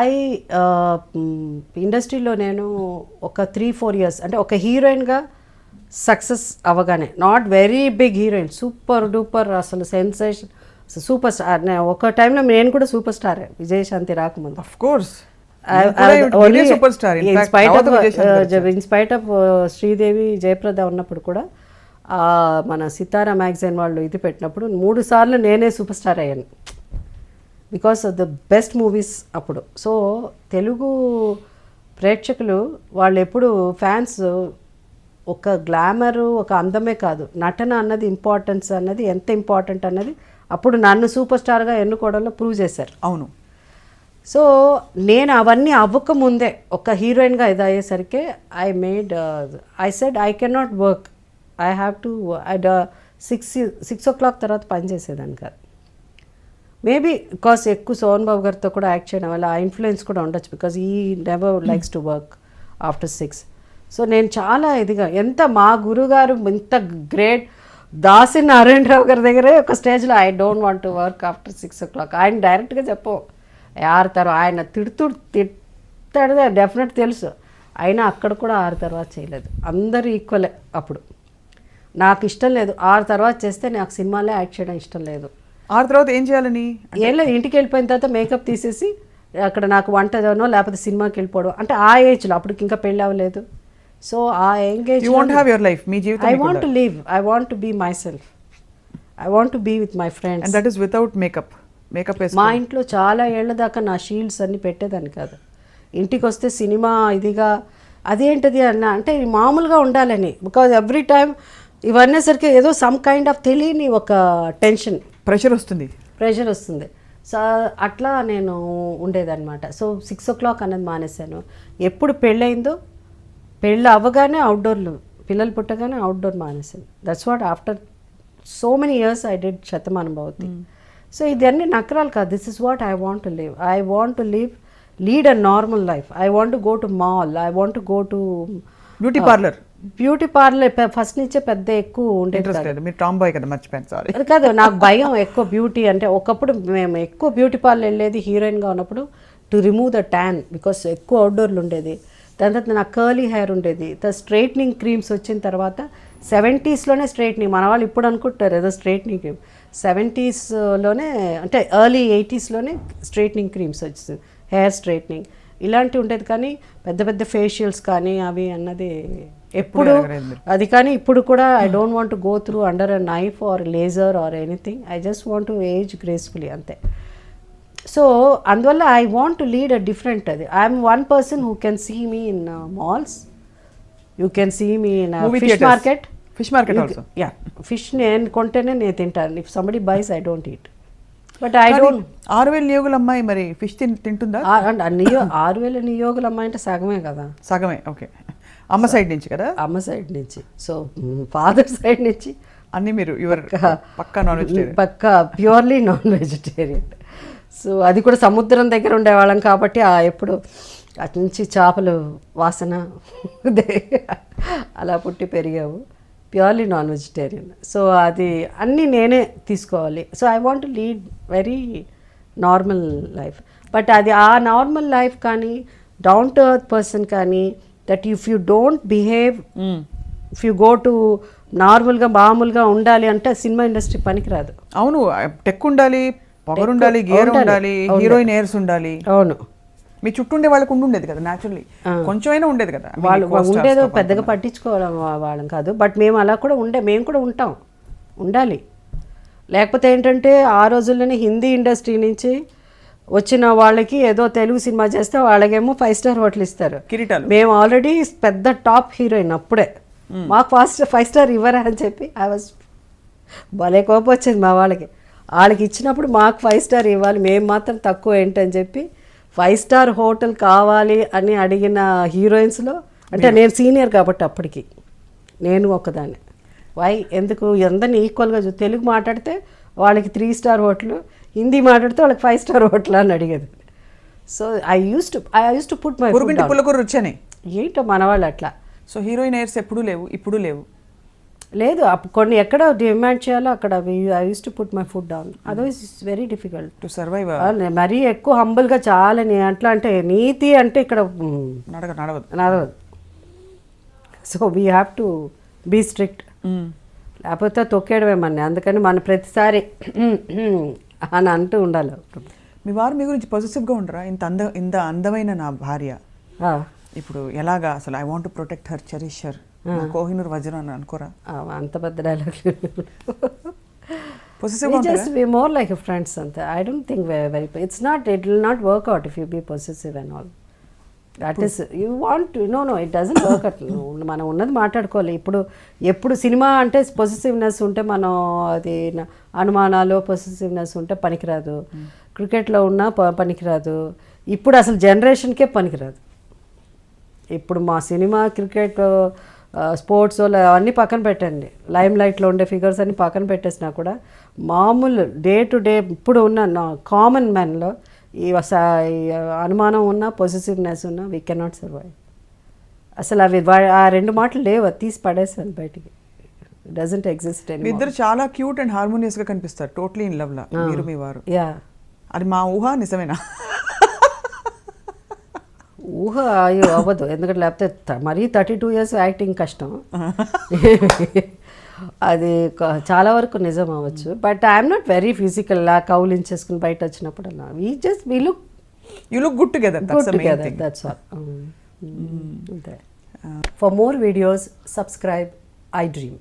I ఇండస్ట్రీలో నేను ఒక త్రీ ఫోర్ ఇయర్స్ అంటే ఒక హీరోయిన్గా సక్సెస్ అవ్వగానే not very big heroine super duper అసలు సెన్సేషన్ సూపర్ స్టార్ ఒక టైంలో నేను కూడా సూపర్ స్టార్ విజయశాంతి రాకముందు. Of course super super star in spite of Sridevi Jayaprada ఉన్నప్పుడు కూడా మన సితారా మ్యాగజైన్ వాళ్ళు ఇది పెట్టినప్పుడు మూడు సార్లు నేనే సూపర్ స్టార్ అయ్యాను. Because of the best movies అప్పుడు. సో తెలుగు ప్రేక్షకులు వాళ్ళు ఎప్పుడు ఫ్యాన్స్ ఒక గ్లామరు ఒక అందమే కాదు. నటన అన్నది ఇంపార్టెన్స్ అన్నది ఎంత ఇంపార్టెంట్ అన్నది అప్పుడు నన్ను సూపర్ స్టార్గా ఎన్నుకోవడంలో ప్రూవ్ చేశారు. అవును. సో నేను అవన్నీ అవ్వకముందే ఒక హీరోయిన్గా ఇది అయ్యేసరికి I made I said I can not work. I have to I six six o'clock తర్వాత పని చేసేదాన్ని కాదు. మేబీ బికాస్ ఎక్కువ సోహన్ బాబు గారితో కూడా యాక్ట్ చేయడం వల్ల ఆ ఇన్ఫ్లుయెన్స్ కూడా ఉండొచ్చు because he never likes to work after six so నేను చాలా ఇదిగా ఎంత మా గురుగారు ఇంత గ్రేట్ దాసి నారాయణరావు గారి దగ్గరే ఒక స్టేజ్లో I don't want to work after six o'clock ఆయన డైరెక్ట్గా చెప్పు. ఆరుతారు ఆయన తిడుతూ తిట్టాడు డెఫినెట్ తెలుసు. అయినా అక్కడ కూడా ఆరు తర్వాత చేయలేదు. అందరూ ఈక్వలే అప్పుడు. నాకు ఇష్టం లేదు. ఆరు తర్వాత చేస్తే నాకు సినిమాలే యాక్ట్ చేయడం ఇష్టం లేదు. ఆరు తర్వాత ఏం చేయాలని? ఏం లేదు ఇంటికి వెళ్ళిపోయిన తర్వాత మేకప్ తీసేసి అక్కడ నాకు వంటనో లేకపోతే సినిమాకి వెళ్ళిపోవడం. అంటే ఆ ఏజ్లో అప్పటికి ఇంకా పెళ్ళి అవ్వలేదు. సో ఆ engage you want have your life మీ జీవితం I want to live I want to be myself I want to be with my friends and that is without makeup makeup మా ఇంట్లో చాలా ఏళ్ళ దాకా నా షీల్డ్స్ అన్ని పెట్టేదాన్ని కాదు. ఇంటికి వస్తే సినిమా ఇదిగా అదేంటిది అన్న అంటే మామూలుగా ఉండాలని. బికాజ్ ఎవ్రీ టైం ఇవన్నీ సరికి ఏదో సమ్ కైండ్ ఆఫ్ తెలియని ఒక టెన్షన్ ప్రెషర్ వస్తుంది. ప్రెషర్ వస్తుంది. సో అట్లా నేను ఉండేదన్నమాట. సో సిక్స్ ఓ క్లాక్ అన్నది మానేశాను. ఎప్పుడు పెళ్ళయిందో పెళ్ళి అవ్వగానే అవుట్డోర్లు పిల్లలు పుట్టగానే అవుట్డోర్ మానేశాను. That's what after so many years I did Shatamanam Bhavati so ఇదన్నీ నకరాలు కాదు. This is what I want to live I want to live lead a normal life I want to go to mall I want to go to beauty parlour beauty parlour first నుంచే పెద్ద ఎక్కువ ఉండేది మీరు Tom bye కదా మర్చిపోయాను. Sorry అది కాదు నాకు భయం ఎక్కువ బ్యూటీ అంటే ఒకప్పుడు మేము ఎక్కువ బ్యూటీ పార్లర్ వెళ్ళేది హీరోయిన్గా ఉన్నప్పుడు to remove the tan because ఎక్కువ అవుట్డోర్లు ఉండేది. దాని తర్వాత నాకు కర్లీ హెయిర్ ఉండేది. తర్వాత స్ట్రైట్నింగ్ క్రీమ్స్ వచ్చిన తర్వాత సెవెంటీస్లోనే స్ట్రైట్నింగ్ మన వాళ్ళు ఇప్పుడు అనుకుంటారు ఏదో స్ట్రైట్నింగ్ క్రీమ్ సెవెంటీస్లోనే అంటే ఎర్లీ ఎయిటీస్లోనే స్ట్రైట్నింగ్ క్రీమ్స్ వచ్చింది. హెయిర్ స్ట్రైట్నింగ్ ఇలాంటివి ఉండేది కానీ పెద్ద పెద్ద ఫేషియల్స్ కానీ అవి అన్నది ఎప్పుడు. అది కానీ ఇప్పుడు కూడా I don't want go through under a knife or laser or anything I just want to age gracefully అంతే. సో అందువల్ల I want to lead a different అది. I'm one person who can see me in malls you can see me in fish. Market fish market yeah fish నేను కొంటేనే నేను తింటాను. If somebody buys I don't eat but I don't ఆరు వేల నియోగుల అమ్మాయి మరి fish తింటుందా? Neo ఆరు వేల నియోగులు అమ్మాయి అంటే సగమే కదా. సగమే ఓకే. అమ్మ సైడ్ నుంచి కదా? అమ్మ సైడ్ నుంచి. సో ఫాదర్ సైడ్ నుంచి. అన్ని మీరు యువర్ పక్కా నాన్ వెజిటేరియన్ పక్క ప్యూర్లీ నాన్ వెజిటేరియన్. సో అది కూడా సముద్రం దగ్గర ఉండేవాళ్ళం కాబట్టి ఆ ఎప్పుడు అటు నుంచి చేపలు వాసన అలా పుట్టి పెరిగావు. Purely non vegetarian. సో అది అన్నీ నేనే తీసుకోవాలి. So I want lead very normal life. But అది ఆ నార్మల్ లైఫ్ కానీ డౌన్ టు ఎర్త్ పర్సన్ కానీ that if you don't behave if you go to నార్మల్గా మామూలుగా ఉండాలి అంటే సినిమా ఇండస్ట్రీ పనికిరాదు. అవును టెక్ ఉండాలి పొగరు ఉండాలి గేర్ ఉండాలి. హీరోయిన్ ఎయిర్స్ ఉండాలి. అవును. మీ చుట్టూ ఉండే వాళ్ళకి ఉండి ఉండేది కదా న్యాచురల్లీ కొంచెమైనా ఉండేది కదా. వాళ్ళు ఉండేదో. పెద్దగా పట్టించుకోవడం వాళ్ళం కాదు. బట్ మేము అలా కూడా ఉండే మేము కూడా ఉంటాం. ఉండాలి. లేకపోతే ఏంటంటే ఆ రోజుల్లోనే హిందీ ఇండస్ట్రీ నుంచి వచ్చిన వాళ్ళకి ఏదో తెలుగు సినిమా చేస్తే వాళ్ళకేమో ఫైవ్ స్టార్ హోటల్ ఇస్తారు. కిరీటాలు. మేము ఆల్రెడీ పెద్ద టాప్ హీరోయిన్ అప్పుడే. మాకు ఫాస్ట్ ఫైవ్ స్టార్ ఇవ్వరా అని చెప్పి ఐ వాజ్ భలే కోపం వచ్చింది మా వాళ్ళకి. వాళ్ళకి ఇచ్చినప్పుడు మాకు ఫైవ్ స్టార్ ఇవ్వాలి మేము మాత్రం తక్కువ ఏంటని చెప్పి ఫైవ్ స్టార్ హోటల్ కావాలి అని అడిగిన హీరోయిన్స్లో అంటే నేను. సీనియర్ కాబట్టి అప్పటికి నేను ఒకదాన్ని వై ఎందుకు? అందరిని ఈక్వల్గా చూ తెలుగు మాట్లాడితే వాళ్ళకి త్రీ స్టార్ హోటల్ హిందీ మాట్లాడితే వాళ్ళకి ఫైవ్ స్టార్ హోటల్ అని అడిగేది. So I use to I use to put my పుల్లకూర రుచని? ఏంటో మన వాళ్ళు అట్లా. సో హీరోయిన్ ఎయిర్స్ ఎప్పుడూ లేవు ఇప్పుడు లేవు. లేదు కొన్ని ఎక్కడ డిమాండ్ చేయాలో అక్కడ I use to put my food down. Otherwise it's very difficult to survive మరీ ఎక్కువ హంబుల్గా చాలా నే- అట్లా అంటే నీతి అంటే ఇక్కడ నడక నడవదు. నడవదు. So we have to be strict. లేకపోతే తొక్కేయడమే మన అందుకని మన ప్రతిసారి అని అంటూ ఉండాలి. మీ వారు మీ గురించి పొజిటివ్గా ఉంటారా ఇంత అంద ఇంత అందమైన నా భార్య. ఇప్పుడు ఎలాగా అసలు I want protect her cherish her Kohinoor వజ్రం అని అనుకోరా? అంత పెద్ద dialogue just we more like friends అంతే. I don't think very it's not it will not work out if you be possessive and all that is you want no no it doesn't work at మనం ఉన్నది మాట్లాడుకోవాలి. ఇప్పుడు ఎప్పుడు cinema అంటే possessiveness ఉంటే మనం అది అనుమానాలు పొసెసివ్నెస్ ఉంటే పనికిరాదు. క్రికెట్లో ఉన్నా ప- పనికిరాదు. ఇప్పుడు అసలు జనరేషన్కే పనికిరాదు. ఇప్పుడు మా సినిమా క్రికెట్ స్పోర్ట్స్ అవన్నీ పక్కన పెట్టండి. లైమ్ లైట్లో ఉండే ఫిగర్స్ అన్ని పక్కన పెట్టేసినా కూడా మామూలు డే టు డే ఇప్పుడు ఉన్న కామన్ మ్యాన్లో ఈ అనుమానం ఉన్న పొజిటివ్నెస్ ఉన్న వీ కెనాట్ సర్వైవ్ అసలు అవి ఆ రెండు మాటలు లేవు తీసి పడేసాను బయటికి. డజంట్ ఎగ్జిస్ట్ ఇద్దరు చాలా క్యూట్ అండ్ హార్మోనియస్గా కనిపిస్తారు. టోటలీ ఇన్ లవ్ లా. మీరు మీ వారు. యా అది మా ఊహ నిజమేనా? ఊహ అయ్యో అవ్వదు. ఎందుకంటే లేకపోతే మరీ థర్టీ టూ ఇయర్స్ యాక్టింగ్ కష్టం. అది చాలా వరకు నిజం అవ్వచ్చు. But I'm not very physical. లా కౌలించేసుకుని బయట వచ్చినప్పుడు అలా we just we look you look good together. Good together. That's all అంతే. For more videos subscribe I dream